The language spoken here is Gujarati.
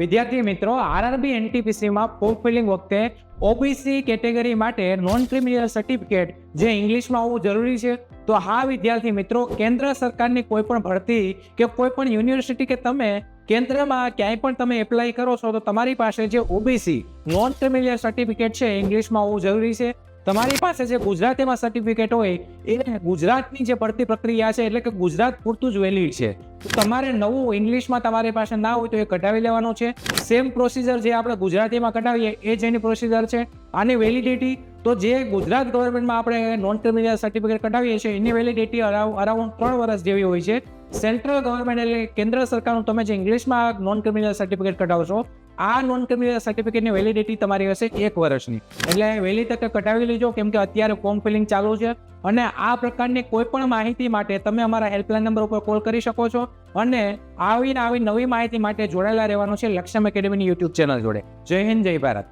વિદ્યાર્થી મિત્રો આરઆરબી એનટીપીસીમાં ફોર્મ ફિલિંગ વખતે ઓબીસી કેટેગરી માટે નોન ક્રિમિનલ સર્ટિફિકેટ જે ઇંગ્લિશમાં હોવું જરૂરી છે, તો હા વિદ્યાર્થી મિત્રો, કેન્દ્ર સરકારની કોઈ પણ ભરતી કે કોઈ પણ યુનિવર્સિટી કે તમે કેન્દ્રમાં ક્યાંય પણ તમે એપ્લાય કરો છો, તો તમારી પાસે જે ઓબીસી નોન ક્રિમિનલ સર્ટિફિકેટ છે ઇંગ્લિશમાં હોવું જરૂરી છે. તમારી પાસે જે ગુજરાતીમાં સર્ટિફિકેટ હોય એ ગુજરાતની જે ભરતી પ્રક્રિયા છે, એટલે કે ગુજરાત પૂરતું જ વેલિડ છે. તમારે નવું ઇંગ્લિશમાં તમારી પાસે ના હોય તો એ કઢાવી લેવાનું છે. સેમ પ્રોસિજર જે આપણે ગુજરાતીમાં કઢાવીએ, એ જ એની પ્રોસિજર છે. આની વેલિડિટી તો જે ગુજરાત ગવર્મેન્ટમાં આપણે નોન ટર્મિનલ સર્ટિફિકેટ કઢાવીએ છીએ, એની વેલિડિટી અરાઉન્ડ ત્રણ વર્ષ જેવી હોય છે. સેન્ટ્રલ ગવર્મેન્ટ એટલે કેન્દ્ર સરકારનું તમે જે ઇંગ્લિશમાં નોન ક્રિમિનલ સર્ટિફિકેટ કઢાવશો આ નોન ક્રિમિનલ સર્ટિફિકેટની વેલિડિટી તમારી હશે એક વર્ષની. એટલે વહેલી તકે કઢાવી લેજો, કેમ કે અત્યારે ફોર્મ ફિલિંગ ચાલુ છે. અને આ પ્રકારની કોઈ પણ માહિતી માટે તમે અમારા હેલ્પલાઇન નંબર ઉપર કોલ કરી શકો છો. અને આવીને આવી નવી માહિતી માટે જોડાયેલા રહેવાનું છે લક્ષ્યમ એકેડમીની યુટ્યુબ ચેનલ જોડે. જય હિન્દ, જય ભારત.